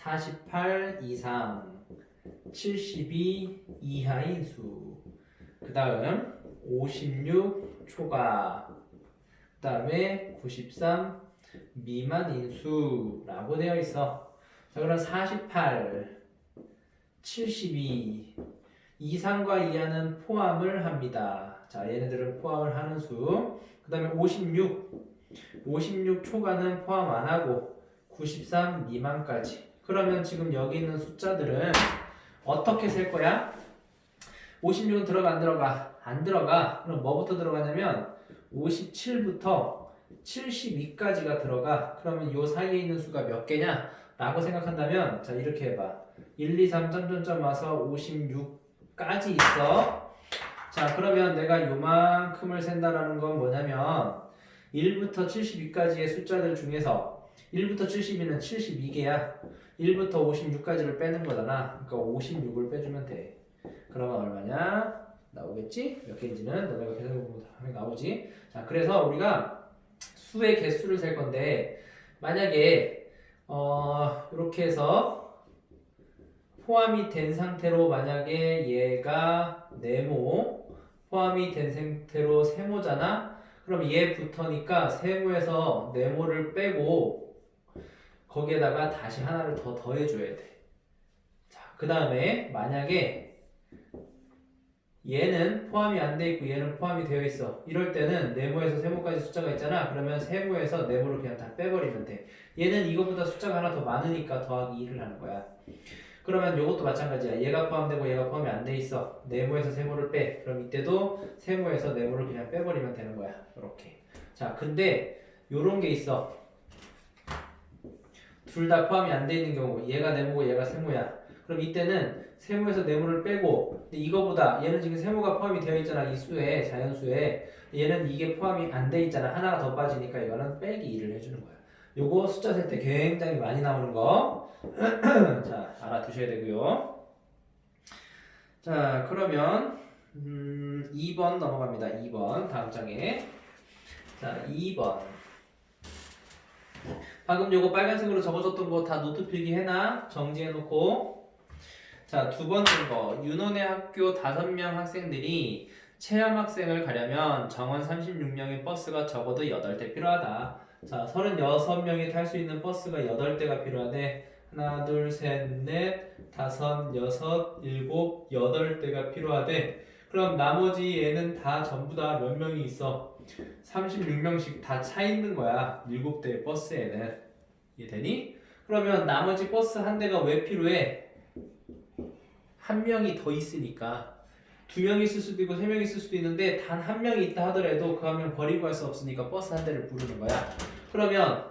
48 이상 72 이하인 수. 그 다음 56 초과. 그 다음에 93 미만인 수라고 되어 있어. 자, 그럼 48, 72 이상과 이하는 포함을 합니다. 자, 얘네들은 포함을 하는 수. 그 다음에 56, 56 초과는 포함 안 하고 93 미만까지. 그러면 지금 여기 있는 숫자들은 어떻게 셀 거야? 56은 들어가 안 들어가? 안 들어가. 그럼 뭐부터 들어가냐면 57부터 72까지가 들어가. 그러면 요 사이에 있는 수가 몇 개냐? 라고 생각한다면 자 이렇게 해봐. 1, 2, 3 점점점 와서 56까지 있어. 자 그러면 내가 요만큼을 센다라는 건 뭐냐면 1부터 72까지의 숫자들 중에서 1부터 72는 72개야. 1부터 56까지를 빼는 거잖아. 그러니까 56을 빼주면 돼. 그러면 얼마냐? 나오겠지? 몇 개인지는 너네가 계산해보면 나오지. 자, 그래서 우리가 수의 개수를 셀 건데 만약에 어 이렇게 해서 포함이 된 상태로 만약에 얘가 네모 포함이 된 상태로 세모잖아. 그럼 얘부터니까 세모에서 네모를 빼고 거기에다가 다시 하나를 더 더해줘야 돼. 자, 그 다음에 만약에 얘는 포함이 안 돼 있고 얘는 포함이 되어 있어. 이럴 때는 네모에서 세모까지 숫자가 있잖아. 그러면 세모에서 네모를 그냥 다 빼버리면 돼. 얘는 이거보다 숫자가 하나 더 많으니까 더하기 1을 하는 거야. 그러면 이것도 마찬가지야. 얘가 포함되고 얘가 포함이 안 돼 있어. 네모에서 세모를 빼. 그럼 이때도 세모에서 네모를 그냥 빼버리면 되는 거야. 이렇게. 자, 근데 요런 게 있어. 둘 다 포함이 안 돼 있는 경우 얘가 네모고 얘가 세모야. 그럼 이때는 세모에서 네모를 빼고 근데 이거보다 얘는 지금 세모가 포함이 되어 있잖아 이 수에 자연수에 얘는 이게 포함이 안 돼 있잖아 하나가 더 빠지니까 이거는 빼기 2를 해주는 거야. 요거 숫자 셀 때 굉장히 많이 나오는 거. 자 알아두셔야 되고요. 자 그러면 음, 2번 넘어갑니다. 2번 다음 장에 자 2번 방금 요거 빨간색으로 적어줬던 거 다 노트 필기 해놔. 정지해놓고. 자 두 번째 거. 윤원의 학교 다섯 명 학생들이 체험 학생을 가려면 정원 36명의 버스가 적어도 8대 필요하다. 자 36명이 탈 수 있는 버스가 8대가 필요하대 하나 둘셋넷 다섯 여섯 일곱 여덟 대가 필요하대. 그럼 나머지 얘는 다 전부 다 몇 명이 있어 36명씩 다 차 있는 거야. 7대 버스에는 이해되니? 그러면 나머지 버스 한 대가 왜 필요해? 한 명이 더 있으니까. 두 명이 있을 수도 있고 세 명이 있을 수도 있는데 단 한 명이 있다 하더라도 그 한 명 버리고 갈 수 없으니까 버스 한 대를 부르는 거야. 그러면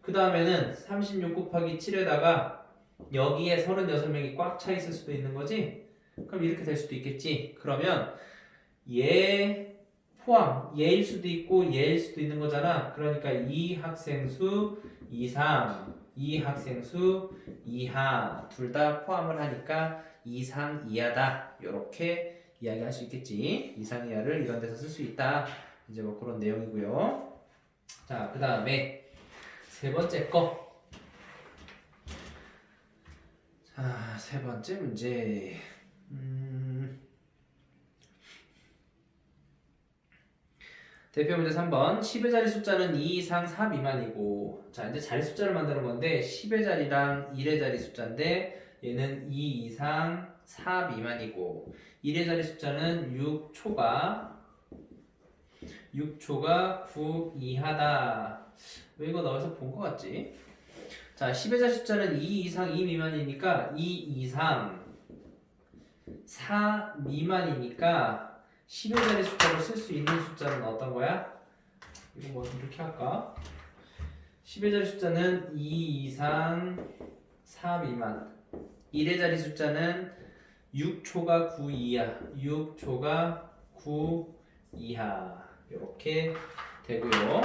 그 다음에는 36 곱하기 7에다가 여기에 36명이 꽉 차 있을 수도 있는 거지? 그럼 이렇게 될 수도 있겠지? 그러면 얘 포함 얘일 수도 있고 얘일 수도 있는 거잖아. 그러니까 이 학생 수 이상 이 학생 수 이하. 둘 다 포함을 하니까 이상 이하다. 이렇게 이야기할 수 있겠지. 이상 이하를 이런 데서 쓸 수 있다. 이제 뭐 그런 내용이고요. 자 그 다음에 세 번째 거. 자, 세 번째 문제. 음... 대표 문제 3번. 10의 자리 숫자는 2 이상 4 미만이고. 자 이제 자리 숫자를 만드는 건데 10의 자리랑 1의 자리 숫자인데 얘는 2 이상 4 미만이고. 1의 자리 숫자는 6초가 6초가 9 이하다. 왜 이거 나와서 본 것 같지? 자 10의 자리 숫자는 2 이상 2 미만이니까 2 이상 4 미만이니까 10의 자리 숫자로 쓸 수 있는 숫자는 어떤 거야? 이거 뭐 이렇게 할까? 10의 자리 숫자는 2 이상 4 미만. 1의 자리 숫자는 6초가 9 이하. 6초가 9 이하. 이렇게 되고요.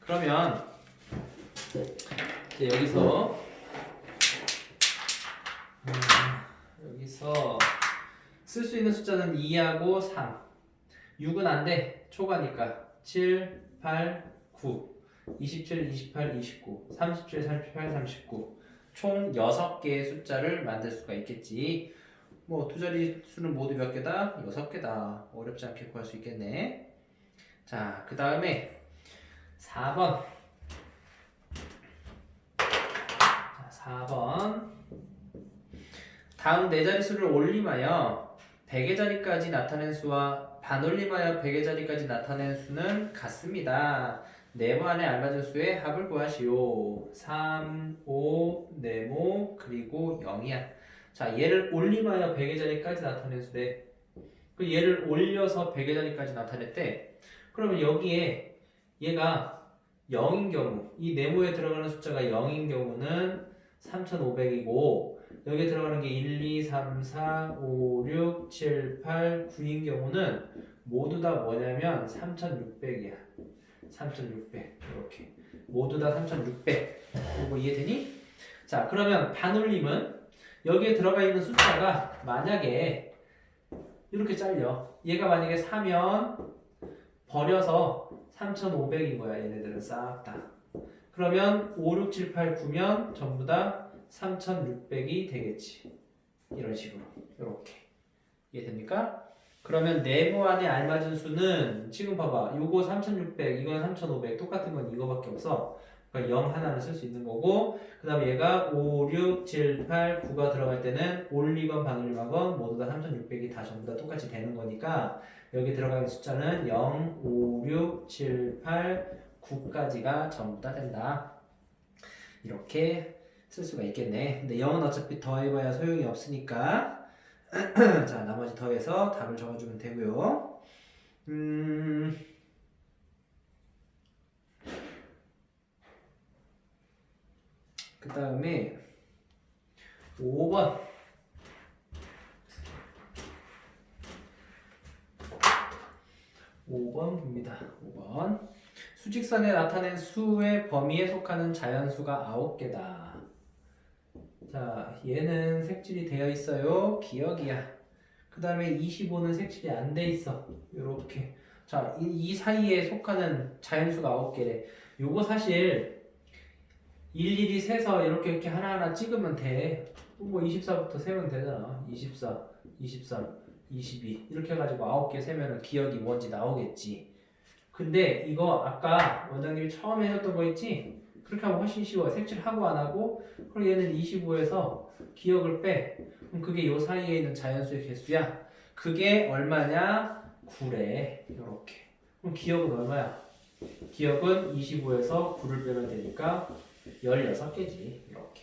그러면 이제 여기서 음, 여기서 쓸 수 있는 숫자는 2하고 3 6은 안 돼. 초과니까. 7, 8, 9. 27, 28, 29. 37, 38, 39. 총 6개의 숫자를 만들 수가 있겠지. 뭐 두 자리 수는 모두 몇 개다? 6개다. 어렵지 않게 구할 수 있겠네. 자, 그 다음에 4번. 자, 4번. 다음 네 자릿수를 올림하여 100의 자리까지 나타낸 수와 반올림하여 100의 자리까지 나타낸 수는 같습니다. 네모 안에 알맞은 수의 합을 구하시오. 3, 5, 네모, 그리고 0이야. 자, 얘를 올림하여 100의 자리까지 나타낸 수대. 그 얘를 올려서 100의 자리까지 나타냈대. 그러면 여기에 얘가 0인 경우, 이 네모에 들어가는 숫자가 0인 경우는 3500이고, 여기에 들어가는 게 1, 2, 3, 4, 5, 6, 7, 8, 9인 경우는 모두 다 뭐냐면 3600이야. 3600. 이렇게. 모두 다 3600. 이거 이해되니? 자, 그러면 반올림은 여기에 들어가 있는 숫자가 만약에 이렇게 잘려. 얘가 만약에 4면 버려서 3500인 거야. 얘네들은 싹 다. 그러면 5, 6, 7, 8, 9면 전부 다 3600이 되겠지. 이런 식으로. 이렇게. 이해됩니까? 그러면 네모 안에 알맞은 수는 지금 봐봐. 요거 3600, 이건 3500. 똑같은 건 이거밖에 없어. 그러니까 0 하나는 쓸 수 있는 거고 그 다음에 얘가 5, 6, 7, 8, 9가 들어갈 때는 올리건 반올림하건 모두 다 3600이 다 전부 다 똑같이 되는 거니까 여기 들어가는 숫자는 0, 5, 6, 7, 8, 9까지가 전부 다 된다. 이렇게 쓸 수가 있겠네. 근데 0은 어차피 더해봐야 소용이 없으니까 자 나머지 더해서 답을 적어주면 되고요. 음. 그 다음에 5번 5번 봅니다. 5번 수직선에 나타낸 수의 범위에 속하는 자연수가 9개다. 자, 얘는 색칠이 되어 있어요. 기억이야. 그 다음에 25는 색칠이 안 돼 있어. 요렇게. 자, 이, 이 사이에 속하는 자연수가 9개래. 요거 사실 일일이 세서 이렇게 이렇게 하나하나 찍으면 돼. 뭐 24부터 세면 되잖아. 24, 23, 22 이렇게 해가지고 9개 세면은 기억이 뭔지 나오겠지. 근데 이거 아까 원장님이 처음에 해줬던 거 있지? 그렇게 하면 훨씬 쉬워. 색칠하고 안 하고 그럼 얘는 25에서 기억을 빼. 그럼 그게 요 사이에 있는 자연수의 개수야. 그게 얼마냐? 9래. 이렇게. 그럼 기억은 얼마야? 기억은 25에서 9를 빼면 되니까 16개지. 이렇게.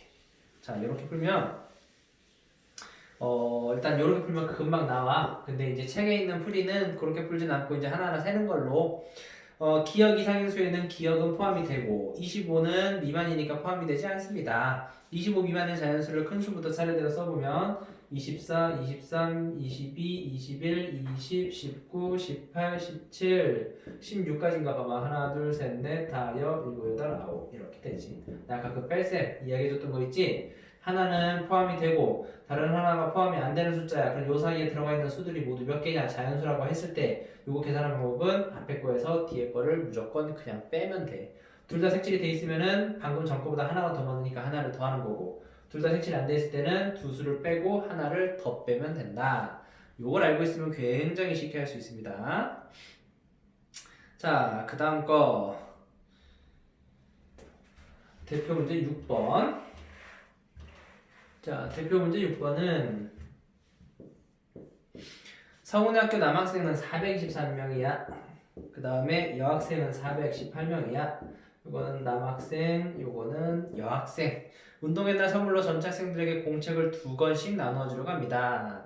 자, 이렇게 풀면 어, 일단 이렇게 풀면 금방 나와. 근데 이제 책에 있는 풀이는 그렇게 풀진 않고 이제 하나하나 세는 걸로 어, 기억 이상인 수에는 기억은 포함이 되고 25는 미만이니까 포함이 되지 않습니다. 25 미만의 자연수를 큰 수부터 차례대로 써보면 24, 23, 22, 21, 20, 19, 18, 17, 16까지인가 봐봐. 하나, 둘, 셋, 넷, 다, 여, 일곱, 여덟, 아홉 이렇게 되지. 나 아까 그 뺄셈 이야기해줬던 거 있지? 하나는 포함이 되고 다른 하나가 포함이 안 되는 숫자야. 그럼 요 사이에 들어가 있는 수들이 모두 몇 개냐? 자연수라고 했을 때 요거 계산하는 방법은 앞에 거에서 뒤에 거를 무조건 그냥 빼면 돼. 둘 다 색칠이 돼 있으면은 방금 전 거보다 하나가 더 많으니까 하나를 더 하는 거고 둘 다 색칠이 안 돼 있을 때는 두 수를 빼고 하나를 더 빼면 된다. 요걸 알고 있으면 굉장히 쉽게 할 수 있습니다. 자, 그 다음 거 대표 문제 6번. 자, 대표 문제 6번은 서울대학교 남학생은 423명이야. 그 다음에 여학생은 418명이야. 이거는 남학생, 요거는 여학생. 운동회 날 선물로 전체 학생들에게 공책을 두 권씩 나눠주려고 합니다.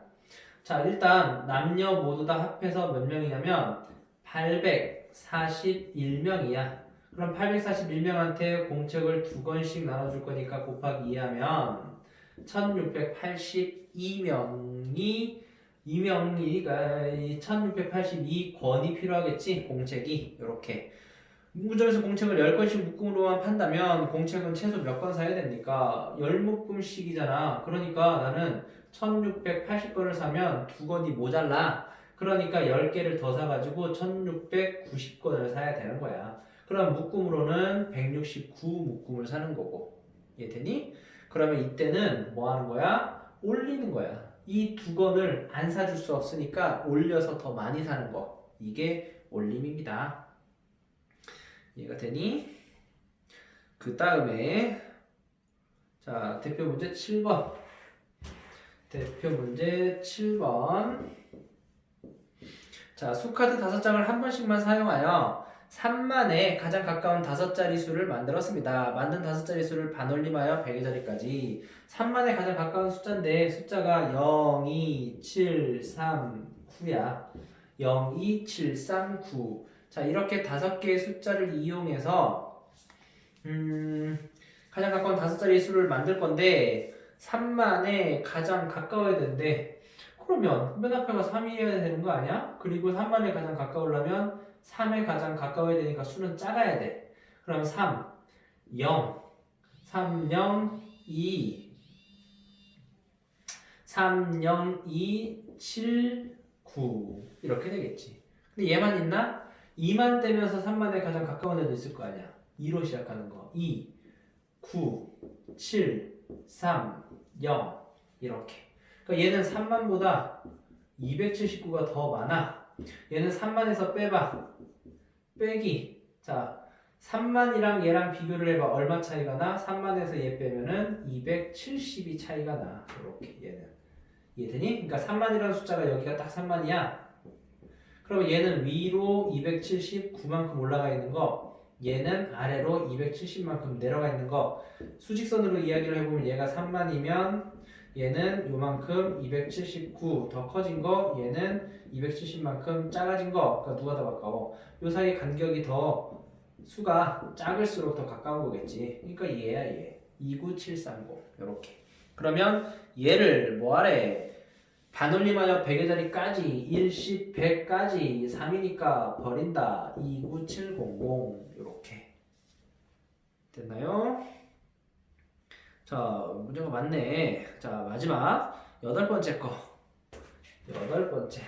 자, 일단 남녀 모두 다 합해서 몇 명이냐면 841명이야. 그럼 841명한테 공책을 두 권씩 나눠줄 거니까 곱하기 2하면 1682명이 2명이가 1682권이 필요하겠지 공책이 이렇게 문구점에서 공책을 10권씩 묶음으로만 판다면 공책은 최소 몇 권 사야 됩니까? 10묶음씩이잖아 그러니까 나는 1680권을 사면 두 권이 모자라 그러니까 10개를 더 사가지고 1690권을 사야 되는 거야 그럼 묶음으로는 169 묶음을 사는 거고 이해되니? 그러면 이때는 뭐 하는 거야? 올리는 거야. 이 두 건을 안 사줄 수 없으니까 올려서 더 많이 사는 거. 이게 올림입니다. 이해가 되니? 그 다음에 자 대표 문제 7번 대표 문제 7번 자 수카드 5장을 한 번씩만 사용하여 3만에 가장 가까운 다섯 자리 수를 만들었습니다. 만든 다섯 자리 수를 반올림하여 100의 자리까지 3만에 가장 가까운 숫자인데 숫자가 0, 2, 7, 3, 9야. 0, 2, 7, 3, 9. 자 이렇게 다섯 개의 숫자를 이용해서 음, 가장 가까운 다섯 자리 수를 만들 건데 3만에 가장 가까워야 되는데 그러면 맨 앞에가 3이어야 되는 거 아니야? 그리고 3만에 가장 가까우려면 3에 가장 가까워야 되니까 수는 작아야 돼. 그럼 3, 0, 3, 0, 2, 3, 0, 2, 7, 9 이렇게 되겠지. 근데 얘만 있나? 2만 되면서 3만에 가장 가까운 애도 있을 거 아니야. 2로 시작하는 거. 2, 9, 7, 3, 0 이렇게. 그러니까 얘는 3만보다 279가 더 많아. 얘는 3만에서 빼봐. 빼기. 자, 3만이랑 얘랑 비교를 해봐. 얼마 차이가 나? 3만에서 얘 빼면은 270이 차이가 나. 이렇게 얘는. 이해되니? 그러니까 3만이라는 숫자가 여기가 딱 3만이야. 그러면 얘는 위로 279만큼 올라가 있는 거, 얘는 아래로 270만큼 내려가 있는 거. 수직선으로 이야기를 해보면 얘가 3만이면 얘는 요만큼 279 더 커진 거, 얘는 270만큼 작아진 거. 그러니까 누가 더 가까워? 요 사이 간격이 더 수가 작을수록 더 가까운 거겠지. 그러니까 얘야 얘. 29730 요렇게. 그러면 얘를 뭐 하래? 반올림하여 100의 자리까지 10, 100까지 3이니까 버린다. 29700 요렇게. 됐나요? 자, 문제가 많네. 자, 마지막 여덟 번째 거. 여덟 번째.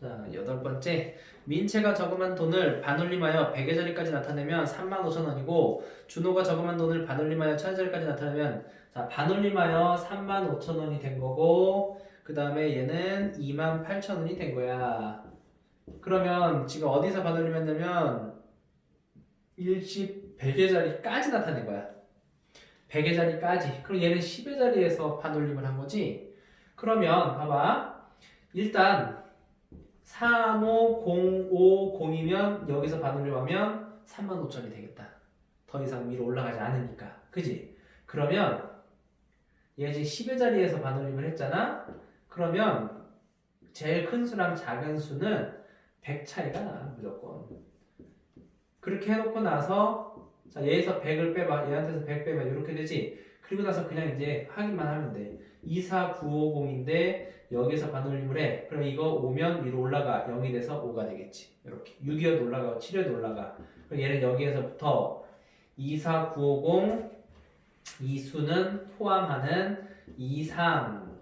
자, 여덟 번째. 민채가 저금한 돈을 반올림하여 100의 자리까지 나타내면 3만 5천 원이고 준호가 저금한 돈을 반올림하여 1000의 자리까지 나타내면 자, 반올림하여 3만 5천 원이 된 거고 그 다음에 얘는 2만 8천 원이 된 거야. 그러면 지금 어디서 반올림했냐면 일시 100의 자리까지 나타낸 거야. 100의 자리까지. 그럼 얘는 10의 자리에서 반올림을 한 거지. 그러면 봐봐. 일단 35050이면 여기서 반올림하면 35,000이 되겠다. 더 이상 위로 올라가지 않으니까. 그지? 그러면 얘 지금 10의 자리에서 반올림을 했잖아. 그러면 제일 큰 수랑 작은 수는 100 차이가 나 무조건. 그렇게 해놓고 나서 자 얘에서 100을 빼봐 얘한테서 100 빼봐 이렇게 되지? 그리고 나서 그냥 이제 확인만 하면 돼. 24950인데 여기서 반올림을 해. 그럼 이거 오면 위로 올라가 0이 돼서 5가 되겠지. 이렇게. 6이어도 올라가고 7이어도 올라가. 그럼 얘는 여기에서부터 24950 이 수는 포함하는 23.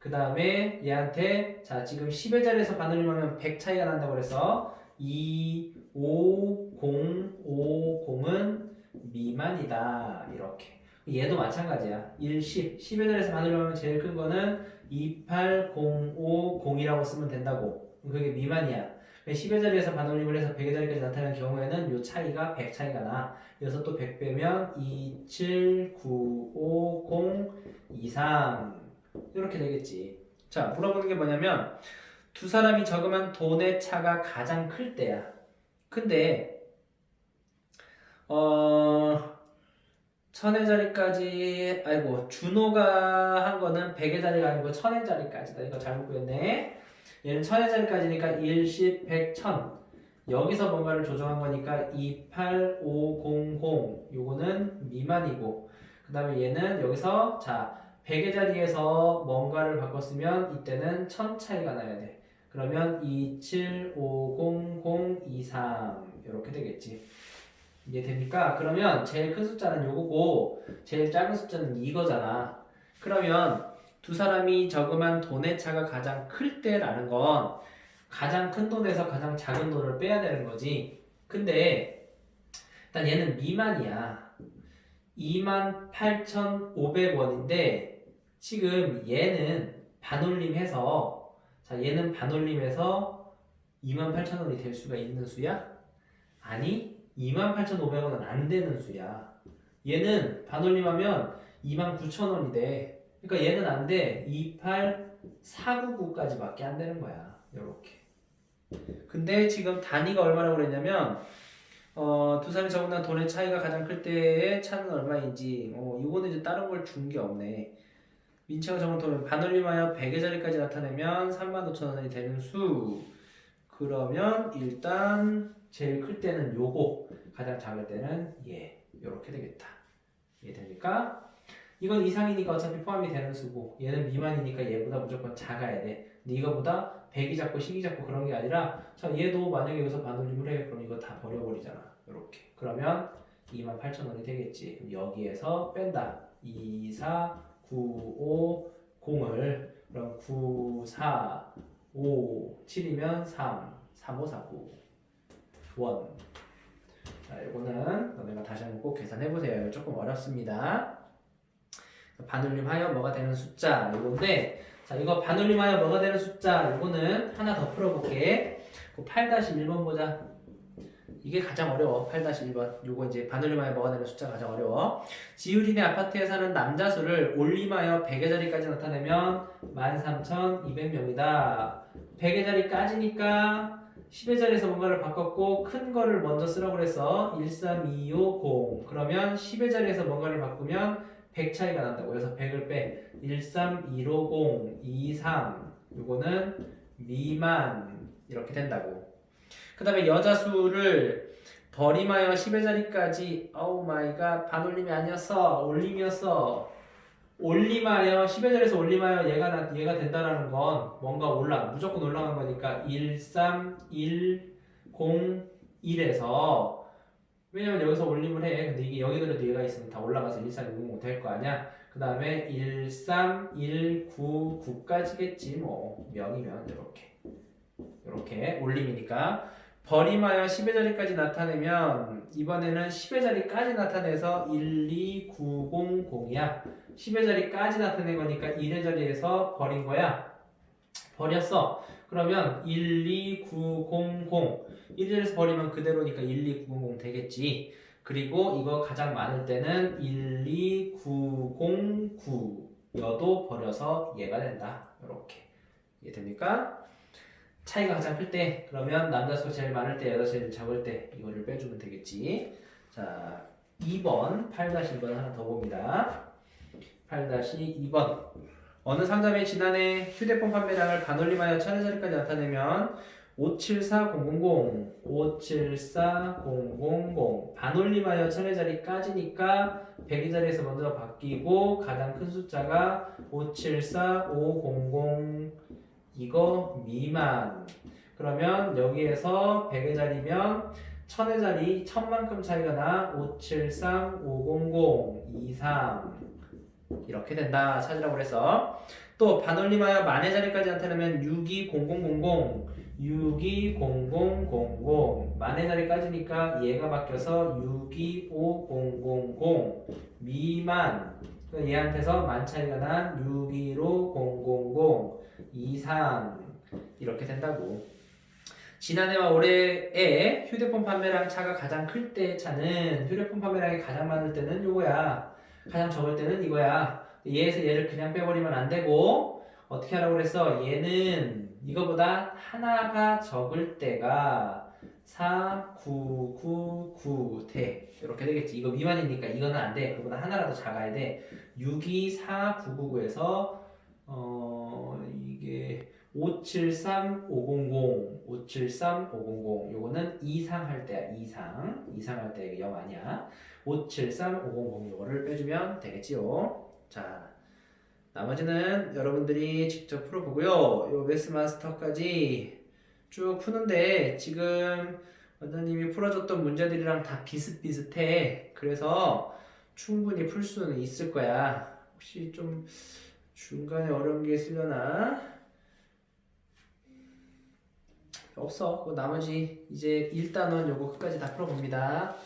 그 다음에 얘한테 자 지금 10의 자리에서 반올림하면 100 차이가 난다고 그래서 2, 5, 0, 5, 0은 미만이다. 이렇게. 얘도 마찬가지야. 1, 10 10의 자리에서 반올림하면 제일 큰 거는 2, 8, 0, 5, 0이라고 쓰면 된다고. 그게 미만이야. 10의 자리에서 반올림을 해서 100의 자리까지 나타나는 경우에는 요 차이가 100 차이가 나. 여기서 또 100 빼면 2, 7, 9, 5, 0, 2, 3 이렇게 되겠지. 자, 물어보는 게 뭐냐면 두 사람이 저금한 돈의 차가 가장 클 때야. 근데 어 천의 자리까지 아이고 준호가 한 거는 100의 자리가 아니고 천의 자리까지다. 이거 잘못 그렸네. 얘는 천의 자리까지니까 1, 10, 100, 1000 여기서 뭔가를 조정한 거니까 2, 8, 5, 0, 0 요거는 미만이고. 그 다음에 얘는 여기서 자 100의 자리에서 뭔가를 바꿨으면 이때는 1000 차이가 나야 돼. 그러면 2, 7, 5, 0, 0, 2, 3 이렇게 되겠지 이해됩니까? 그러면 제일 큰 숫자는 요거고 제일 작은 숫자는 이거잖아 그러면 두 사람이 저금한 돈의 차가 가장 클 때라는 건 가장 큰 돈에서 가장 작은 돈을 빼야 되는 거지. 근데 일단 얘는 미만이야. 28,500원인데 지금 얘는 반올림해서 자 얘는 반올림해서 28,000원이 될 수가 있는 수야? 아니 28,500원은 안 되는 수야. 얘는 반올림하면 29,000원이 돼. 그러니까 얘는 안 돼. 28499까지밖에 안 되는 거야. 요렇게. 근데 지금 단위가 얼마라고 그랬냐면 어, 두 사람이 적어놓은 돈의 차이가 가장 클 때의 차는 얼마인지 어, 이거는 이제 다른 걸 준 게 없네. 민채가 적은 돈은 반올림하여 100의 자리까지 나타내면 35,000원이 되는 수. 그러면 일단 제일 클 때는 요거, 가장 작을 때는 얘. 요렇게 되겠다. 이해됩니까? 이건 이상이니까 어차피 포함이 되는 수고 얘는 미만이니까 얘보다 무조건 작아야 돼. 근데 이거보다 100이 작고 10이 작고 그런 게 아니라 자 얘도 만약에 여기서 반올림을 해 그럼 이거 다 버려버리잖아. 요렇게. 그러면 28,000원이 되겠지. 그럼 여기에서 뺀다. 2, 4, 9, 5, 0을 그럼 9, 4, 5, 7이면 3, 3, 5, 4, 9 원. 자, 이거는 너네가 다시 한번 꼭 계산해 보세요. 조금 어렵습니다. 반올림하여 뭐가 되는 숫자 이건데 자 이거 반올림하여 뭐가 되는 숫자 이거는 하나 더 풀어볼게. 8-1번 보자. 이게 가장 어려워. 8-1번. 요거 이제 반올림하여 뭐가 되는 숫자가 가장 어려워. 지율이네 아파트에 사는 남자 수를 올림하여 100의 자리까지 나타내면 13,200명이다. 100의 자리까지니까 10의 자리에서 뭔가를 바꿨고 큰 거를 먼저 쓰라고 그래서 13250 그러면 10의 자리에서 뭔가를 바꾸면 100 차이가 난다고 그래서 100을 빼 13150 23 요거는 미만 이렇게 된다고 그 다음에 여자 수를 버림하여 10의 자리까지 어우 마이 갓 반올림이 아니었어 올림이었어. 올림하여 10의 자리에서 올림하여 얘가 나, 얘가 된다라는 건 뭔가 올라 무조건 올라간 거니까 1 3 1 0 1에서. 왜냐면 여기서 올림을 해. 근데 이게 여기들에도 얘가 있으면 다 올라가서 1 3 2 0될거 아니야? 그 다음에 1 3 1 9 9까지겠지 뭐. 명이면 이렇게. 이렇게 올림이니까 버림하여 10의 자리까지 나타내면 이번에는 10의 자리까지 나타내서 12900이야. 10의 자리까지 나타낸 거니까 1의 자리에서 버린 거야. 버렸어. 그러면 12900 1의 자리에서 버리면 그대로니까 12900 되겠지. 그리고 이거 가장 많을 때는 12909여도 버려서 얘가 된다. 이렇게. 이해됩니까? 차이가 가장 클 때 그러면 남자 수가 제일 많을 때 여자 제일 적을 때 이거를 빼주면 되겠지. 자 2번 8-2번 하나 더 봅니다. 8-2번. 어느 상점이 지난해 휴대폰 판매량을 반올림하여 자리까지 나타내면 574000 574000 반올림하여 천의 자리까지니까 100의 자리에서 먼저 바뀌고 가장 큰 숫자가 574500 이거 미만. 그러면 여기에서 100의 자리면 1000의 자리 1000만큼 차이가 나 573, 500, 23 이렇게 된다. 찾으라고 그래서. 또 반올림하여 만의 자리까지 나타내면 620000 620000 만의 자리까지니까 얘가 바뀌어서 625000 미만 얘한테서 만 차이가 난625000 이상 이렇게 된다고. 지난해와 올해의 휴대폰 판매량 차가 가장 클 때의 차는 휴대폰 판매량이 가장 많을 때는 요거야. 가장 적을 때는 이거야. 얘에서 얘를 그냥 빼버리면 안 되고 어떻게 하라고 그랬어? 얘는 이거보다 하나가 적을 때가 4, 9, 9, 9 돼. 이렇게 되겠지. 이거 미만이니까 이거는 안 돼. 그보다 하나라도 작아야 돼. 6, 2, 4, 9, 9, 9에서 어 이게 573 500 573 500 요거는 이상 할 때야 이상 이상 할때0 아니야 573 500 요거를 빼주면 되겠지요 자 나머지는 여러분들이 직접 풀어보고요 요 웨스마스터까지 쭉 푸는데 지금 원장님이 풀어줬던 문제들이랑 다 비슷비슷해 그래서 충분히 풀 수는 있을 거야 혹시 좀 중간에 어려운 게 있으려나? 없어. 그 나머지 이제 1단원 요거 끝까지 다 풀어봅니다.